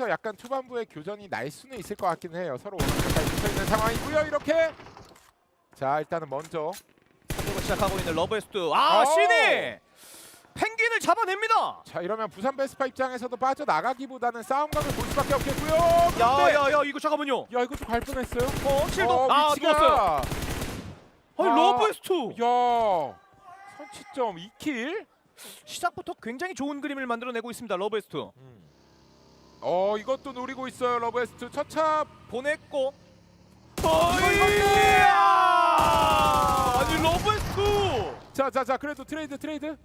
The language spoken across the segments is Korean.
여기서 약간 초반부에 교전이 날 수는 있을 것 같긴 해요. 서로 오른쪽까지 붙어 있는 상황이고요. 이렇게 자 일단은 먼저 공격을 시작하고 있는 러브에스트. 아 오! 신이 펭귄을 잡아냅니다. 자 이러면 부산 베스파 입장에서도 빠져 나가기보다는 싸움각을 볼 수밖에 없겠고요. 그런데 야야 야 이거 잠깐만요. 야 이거 좀갈 뻔했어요. 어 실도 아 위치가- 누웠어요. 아니 아. 러브에스트 야 선취점 2킬. 시작부터 굉장히 좋은 그림을 만들어내고 있습니다. 러브에스트 어 이것도 노리고 있어요 러브에스트 첫차 보냈고. 어이야! 아니 러브에스트 자자자 그래도 트레이드 트레이드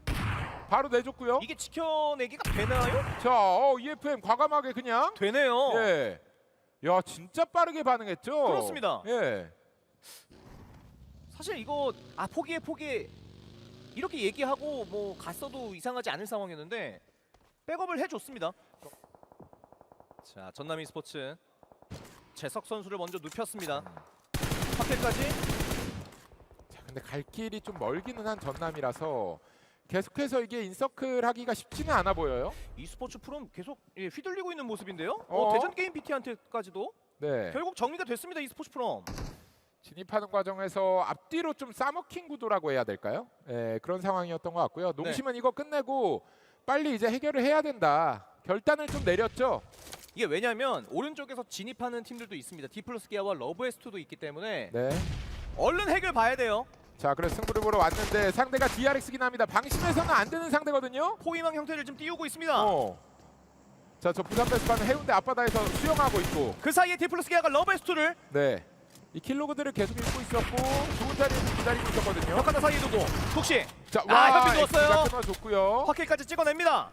바로 내줬고요. 이게 지켜내기가 되나요? 자 어, EFM 과감하게 그냥 되네요. 예. 야 진짜 빠르게 반응했죠. 그렇습니다. 예. 사실 이거 아 포기해 포기해 이렇게 얘기하고 뭐 갔어도 이상하지 않을 상황이었는데 백업을 해줬습니다. 자 전남 e스포츠 재석 선수를 먼저 눕혔습니다. 확대까지 자 근데 갈 길이 좀 멀기는 한 전남이라서 계속해서 이게 인서클 하기가 쉽지는 않아 보여요. e스포츠 프롬 계속 예, 휘둘리고 있는 모습인데요. 어? 어, 대전 게임 PT한테까지도 네. 결국 정리가 됐습니다. e스포츠 프롬. 진입하는 과정에서 앞뒤로 좀 싸먹힌 구도라고 해야 될까요? 예, 그런 상황이었던 것 같고요. 네. 농심은 이거 끝내고 빨리 이제 해결을 해야 된다. 결단을 좀 내렸죠. 이게 왜냐하면 오른쪽에서 진입하는 팀들도 있습니다. 디플러스 기아와 러브 에스트도 있기 때문에 네. 얼른 해결 봐야 돼요. 자, 그래서 승부를 보러 왔는데 상대가 DRX긴 합니다. 방심해서는 안 되는 상대거든요. 포위망 형태를 좀 띄우고 있습니다. 어. 자, 저 부산 베스파는 해운대 앞바다에서 수영하고 있고, 그 사이에 디플러스 기아가 러브 에스트를 네. 이 킬로그들을 계속 읽고 있었고 좋은 자리에서 기다리고 있었거든요. 벽하나 사이에 두고 혹시 자, 아, 현빈 누웠어요. 끊어줬고요. 확킬까지 찍어냅니다.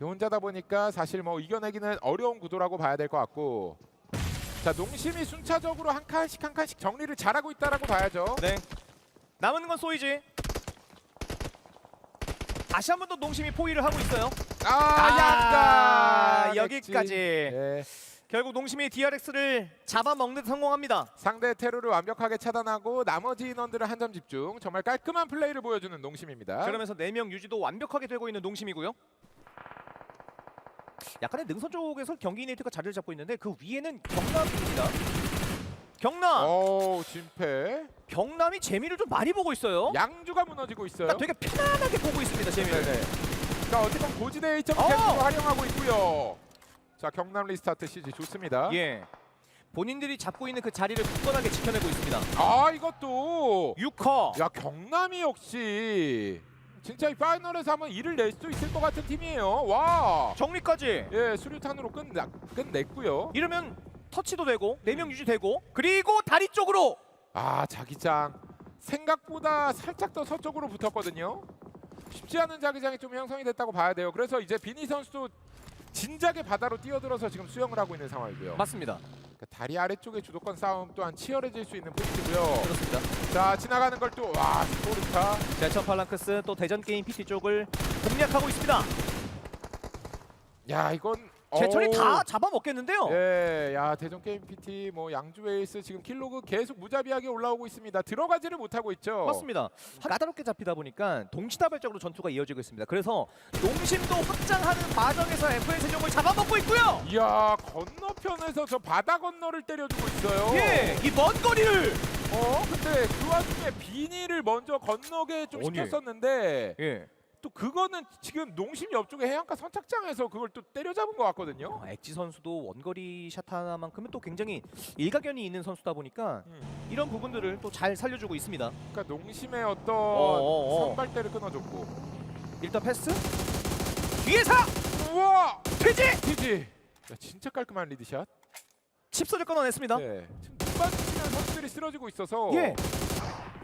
혼자다 보니까 사실 뭐 이겨내기는 어려운 구도라고 봐야 될 것 같고 자 농심이 순차적으로 한 칸씩 한 칸씩 정리를 잘하고 있다라고 봐야죠 네. 남은 건 소이지. 다시 한 번 더 농심이 포위를 하고 있어요. 아, 약간 여기까지. 네. 결국 농심이 DRX를 잡아먹는 데 성공합니다. 상대 테러를 완벽하게 차단하고 나머지 인원들은 한점 집중 정말 깔끔한 플레이를 보여주는 농심입니다 그러면서 4명 유지도 완벽하게 되고 있는 농심이고요. 약간의 능선 쪽에서 경기 네이트가 자리를 잡고 있는데 그 위에는 경남입니다. 경남! 오 진패 경남이 재미를 좀 많이 보고 있어요. 양주가 무너지고 있어요 그러니까 되게 편안하게 보고 있습니다, 재미를. 네네. 자 어쨌든 고지대 1점 어! 계속 활용하고 있고요 자 경남 리스타트 CG 좋습니다 예. 본인들이 잡고 있는 그 자리를 굳건하게 지켜내고 있습니다. 아 이것도 6커. 야 경남이 역시 진짜 이 파이널에서 한번 일을 낼 수 있을 것 같은 팀이에요. 와. 정리까지. 예 수류탄으로 끝 끝냈고요. 이러면 터치도 되고 4명 유지되고 그리고 다리 쪽으로 아 자기장 생각보다 살짝 더 서쪽으로 붙었거든요. 쉽지 않은 자기장이 좀 형성이 됐다고 봐야 돼요. 그래서 이제 비니 선수도 진작에 바다로 뛰어들어서 지금 수영을 하고 있는 상황이고요. 맞습니다. 그러니까 다리 아래쪽의 주도권 싸움 또한 치열해질 수 있는 포인트고요. 그렇습니다. 자 지나가는 걸 또 와 스포르타 제천 팔랑크스 또 대전 게임 PT 쪽을 공략하고 있습니다. 야 이건 어우. 다 잡아먹겠는데요. 예, 야 대전 게임 PT 뭐 양주 웨이스 지금 킬로그 계속 무자비하게 올라오고 있습니다. 들어가지를 못하고 있죠. 맞습니다. 까다롭게 잡히다 보니까 동시다발적으로 전투가 이어지고 있습니다. 그래서 농심도 확장하는 과정에서 FN 세종을 잡아먹고 있고요. 이야 건너편에서 저 바다 건너를 때려주고 있어요. 예, 이 먼 거리를 어, 근데 그 와중에 비닐을 먼저 건너게 좀 아니. 시켰었는데 예. 또 그거는 지금 농심 옆쪽에 해안가 선착장에서 그걸 또 때려잡은 것 같거든요. 아, 엑지 선수도 원거리 샷 하나만큼은 또 굉장히 일가견이 있는 선수다 보니까 음, 이런 부분들을 또 잘 살려주고 있습니다. 그러니까 농심의 어떤 어어어. 선발대를 끊어줬고. 일단 패스 뒤에서 우와, 퇴지 티지. 야, 진짜 깔끔한 리드샷. 칩스를 끊어냈습니다. 네. 지금 눈마주치는 선수들이 쓰러지고 있어서 예.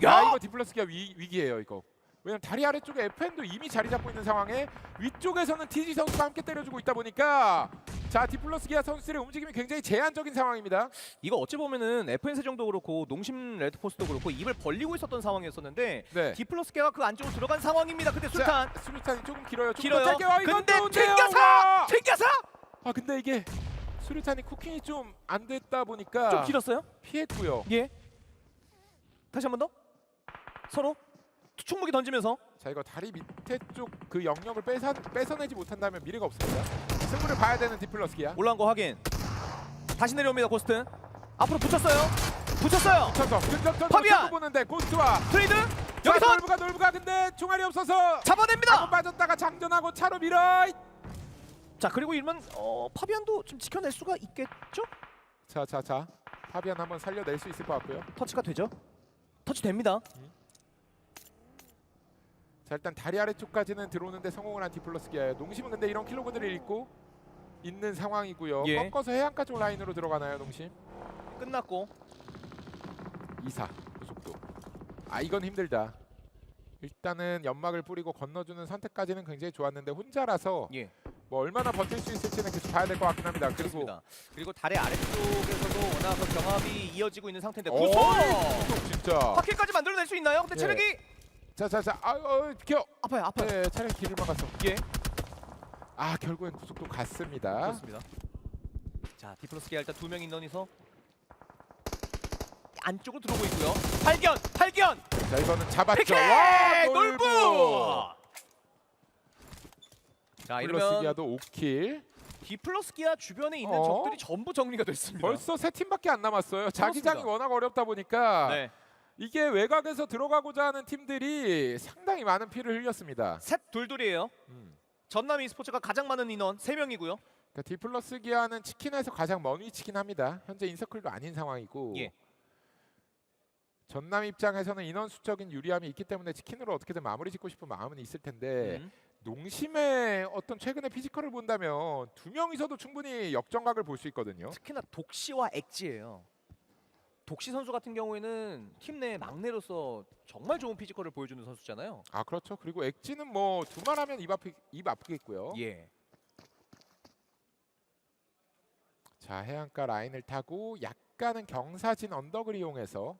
야, 야! 이거 디플러스 기가 위, 위기예요 이거. 왜냐면 다리 아래쪽에 FN도 이미 자리 잡고 있는 상황에 위쪽에서는 TG 선수가 함께 때려주고 있다 보니까 자 디플러스 기아 선수들의 움직임이 굉장히 제한적인 상황입니다. 이거 어찌 보면은 FN 세종도 그렇고 농심 레드포스도 그렇고 입을 벌리고 있었던 상황이었었는데 네. 디플러스계가 그 안쪽으로 들어간 상황입니다. 근데 술탄 자, 수류탄이 조금 길어요. 조금 길어요. 더 짧게 와 이건 근데 좋은데요. 튕겨서 와! 튕겨서 아 근데 이게 수류탄이 쿠킹이 좀 안 됐다 보니까 좀 길었어요. 피했고요. 예. 다시 한 번 더. 서로 충무기 던지면서 자 이거 다리 밑에 쪽 그 영역을 뺏어, 뺏어내지 못한다면 미래가 없습니다. 승부를 봐야 되는 디플러스기야. 올라온 거 확인. 다시 내려옵니다 고스트. 앞으로 붙였어요. 붙였어요. 쳐서 근접전 파비안! 보는데 고스트와 트레이드 자, 여기서 놀부가 놀부가 근데 총알이 없어서 잡아냅니다. 하고 빠졌다가 장전하고 차로 밀어. 자 그리고 이러면 어, 파비안도 좀 지켜낼 수가 있겠죠? 자자자 파비안 한번 살려낼 수 있을 것 같고요. 터치가 되죠? 터치 됩니다. 자 일단 다리 아래쪽까지는 들어오는데 성공을 한 디플러스 기아예요. 농심은 근데 이런 킬로그들을 잃고 있는 상황이고요. 예. 꺾어서 해안가 쪽 라인으로 들어가나요, 농심? 끝났고 2사 그 속도. 아 이건 힘들다. 일단은 연막을 뿌리고 건너주는 선택까지는 굉장히 좋았는데 혼자라서 예 뭐 얼마나 버틸 수 있을지는 계속 봐야 될 것 같긴 합니다. 그리고 그렇습니다. 그리고 다리 아래쪽에서도 워낙 그 경합이 이어지고 있는 상태인데 오, 구속 구속 진짜. 파킬까지 만들어낼 수 있나요? 근데 예. 체력이 자자자 아 어, 비켜. 아파요 아파요. 네 차량 길을 막았어. 예아 결국엔 구속도 갔습니다. 그렇습니다. 자 디플러스기 일단 두 명 인원이서 안쪽으로 들어오고 있고요. 발견 발견 자 이거는 잡았죠. 피켓 와 놀부. 놀부. 자 이러면 플러스기아도 5킬. 디플러스기아 주변에 있는 어? 적들이 전부 정리가 됐습니다. 벌써 세 팀밖에 안 남았어요. 자기장이 그렇습니다. 워낙 어렵다 보니까 네. 이게 외곽에서 들어가고자 하는 팀들이 상당히 많은 피를 흘렸습니다. 셋 둘둘이에요. 음. 전남 e스포츠가 가장 많은 인원 3명이고요. 그러니까 디플러스 기아는 치킨에서 가장 먼 위치긴 합니다. 현재 인서클도 아닌 상황이고 예. 전남 입장에서는 인원 수적인 유리함이 있기 때문에 치킨으로 어떻게든 마무리 짓고 싶은 마음은 있을 텐데 음. 농심의 어떤 최근의 피지컬을 본다면 두 명이서도 충분히 역전각을 볼 수 있거든요. 특히나 독시와 엑지예요. 독시 선수 같은 경우에는 팀 내 막내로서 정말 좋은 피지컬을 보여주는 선수잖아요. 아 그렇죠. 그리고 엑지는 뭐 두말하면 입 아프 입 아프겠고요. 예. 자 해안가 라인을 타고 약간은 경사진 언덕을 이용해서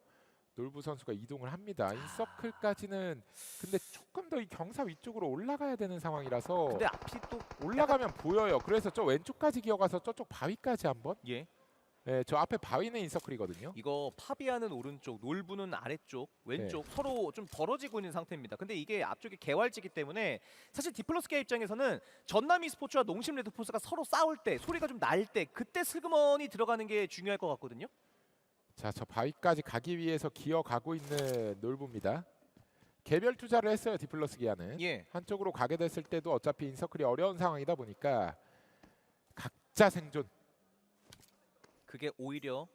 놀부 선수가 이동을 합니다. 인서클까지는 근데 조금 더 이 경사 위쪽으로 올라가야 되는 상황이라서 근데 앞이 또 올라가면 보여요. 그래서 저 왼쪽까지 기어가서 저쪽 바위까지 한번. 예. 네, 저 앞에 바위는 인서클이거든요. 이거 파비아는 오른쪽, 놀부는 아래쪽, 왼쪽 네. 서로 좀 벌어지고 있는 상태입니다. 근데 이게 앞쪽이 개활지기 때문에 사실 디플러스케 입장에서는 전남 e스포츠와 농심 레드포스가 서로 싸울 때 소리가 좀 날 때 그때 슬그머니 들어가는 게 중요할 것 같거든요. 자, 저 바위까지 가기 위해서 기어가고 있는 놀부입니다. 개별 투자를 했어요, 디플러스 기아는. 예. 한쪽으로 가게 됐을 때도 어차피 인서클이 어려운 상황이다 보니까 각자 생존. 그게 오히려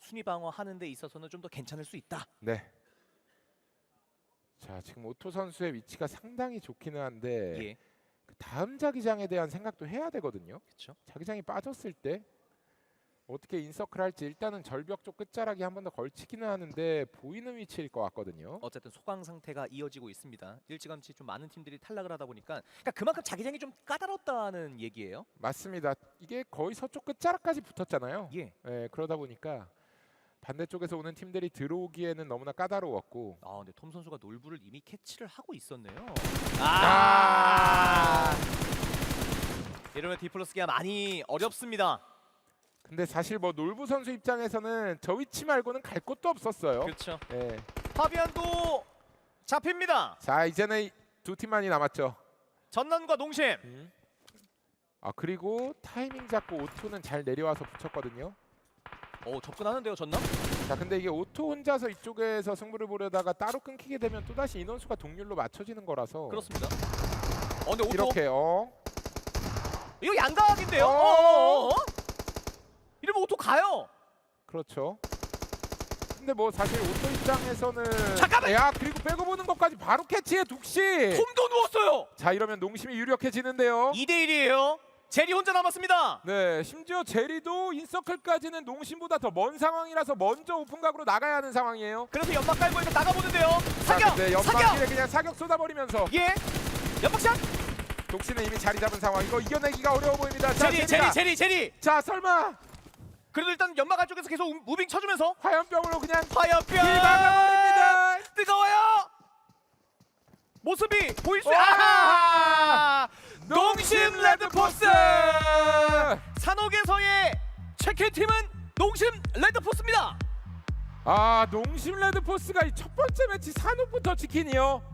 순위 방어 하는 데 있어서는 좀 더 괜찮을 수 있다. 네. 자, 지금 오토 선수의 위치가 상당히 좋기는 한데 예. 그 다음 자기장에 대한 생각도 해야 되거든요. 그렇죠. 자기장이 빠졌을 때 어떻게 인서클 할지 일단은 절벽 쪽 끝자락이 한번 더 걸치기는 하는데 보이는 위치일 것 같거든요. 어쨌든 소강 상태가 이어지고 있습니다. 일찌감치 좀 많은 팀들이 탈락을 하다 보니까 그러니까 그만큼 자기장이 좀 까다롭다는 얘기예요. 맞습니다. 이게 거의 서쪽 끝자락까지 붙었잖아요. 예. 예, 그러다 보니까 반대쪽에서 오는 팀들이 들어오기에는 너무나 까다로웠고 아 근데 톰 선수가 놀부를 이미 캐치를 하고 있었네요. 아! 이러면 디플러스 기가 많이 어렵습니다. 근데 사실 뭐 놀부 선수 입장에서는 저 위치 말고는 갈 곳도 없었어요. 그렇죠. 예. 파비안도 잡힙니다. 자 이제는 이두 팀만이 남았죠. 전남과 농심. 아 그리고 타이밍 잡고 오토는 잘 내려와서 붙였거든요. 오 접근하는데요 전남? 자 근데 이게 오토 혼자서 이쪽에서 승부를 보려다가 따로 끊기게 되면 또 다시 인원수가 동률로 맞춰지는 거라서 그렇습니다. 어 근데 오토 이렇게 어 이거 양각인데요? 어. 어. 이러면 오토 가요. 그렇죠. 근데 뭐 사실 오토 입장에서는 잠깐만! 야 그리고 빼고 보는 것까지 바로 캐치해 독시. 홈도 누웠어요. 자 이러면 농심이 유력해지는데요. 2대 1이에요. 제리 혼자 남았습니다. 네, 심지어 제리도 인서클까지는 농심보다 더 먼 상황이라서 먼저 오픈각으로 나가야 하는 상황이에요. 그래서 연막 깔고 일단 나가보는데요. 자, 사격! 근데 사격! 연막길에 그냥 사격 쏟아버리면서 예. 연막샷! 독신은 이미 자리 잡은 상황. 이거 이겨내기가 어려워 보입니다. 자, 제리 제리가. 제리 제리 제리. 자, 설마 그래도 일단 연막 안쪽에서 계속 우- 무빙 쳐주면서 화염병으로 그냥 화염병 길막아버립니다. 뜨거워요. 모습이 보일 수. 와! 아하! 농심 레드포스. 산옥에서의 체크 팀은 농심 레드포스입니다. 아, 농심 레드포스가 이 첫 번째 매치 산업부터 지키니요.